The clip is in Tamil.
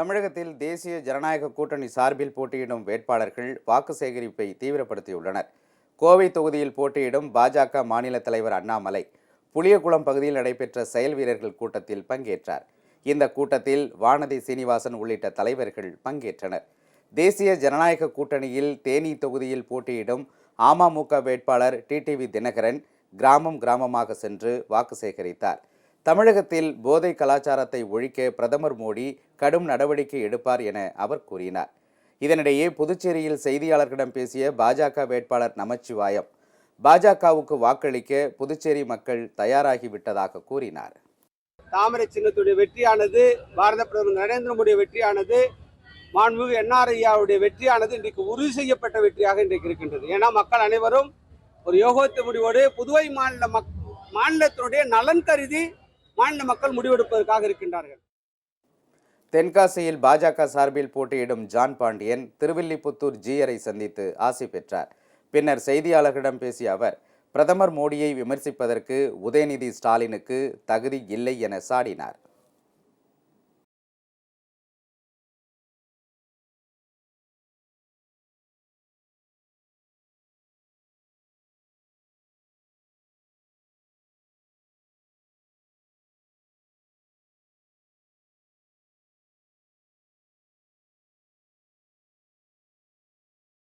தமிழகத்தில் தேசிய ஜனநாயக கூட்டணி சார்பில் போட்டியிடும் வேட்பாளர்கள் வாக்கு சேகரிப்பை தீவிரப்படுத்தியுள்ளனர். கோவை தொகுதியில் போட்டியிடும் பாஜக மாநில தலைவர் அண்ணாமலை புளியகுளம் பகுதியில் நடைபெற்ற செயல் வீரர்கள் கூட்டத்தில் பங்கேற்றார். இந்த கூட்டத்தில் வானதி சீனிவாசன் உள்ளிட்ட தலைவர்கள் பங்கேற்றனர். தேசிய ஜனநாயக கூட்டணியில் தேனி தொகுதியில் போட்டியிடும் அமமுக வேட்பாளர் டிடிவி தினகரன் கிராமம் கிராமமாக சென்று வாக்கு சேகரித்தார். தமிழகத்தில் போதை கலாச்சாரத்தை ஒழிக்க பிரதமர் மோடி கடும் நடவடிக்கை எடுப்பார் என அவர் கூறினார். இதனிடையே புதுச்சேரியில் செய்தியாளர்களிடம் பேசிய பாஜக வேட்பாளர் நமச்சிவாயம் பாஜகவுக்கு வாக்களிக்க புதுச்சேரி மக்கள் தயாராகிவிட்டதாக கூறினார். தாமரை சின்னத்துடைய வெற்றியானது பாரத பிரதமர் நரேந்திர மோடிய வெற்றியானது மாண்புமிகு என்ஆர்ஐயாவுடைய வெற்றியானது இன்றைக்கு உறுதி செய்யப்பட்ட வெற்றியாக இன்றைக்கு இருக்கின்றது. ஏன்னா மக்கள் அனைவரும் ஒரு யோகத்து முடிவோடு புதுவை மாநில மக் மாநிலத்தினுடைய நலன் கருதி மாநில மக்கள் முடிவெடுப்பதற்காக இருக்கின்றார்கள். தென்காசியில் பாஜக சார்பில் போட்டியிடும் ஜான் பாண்டியன் திருவில்லிபுத்தூர் ஜீயரை சந்தித்து ஆசி பெற்றார். பின்னர் செய்தியாளர்களிடம் பேசிய அவர் பிரதமர் மோடியை விமர்சிப்பதற்கு உதயநிதி ஸ்டாலினுக்கு தகுதி இல்லை என சாடினார்.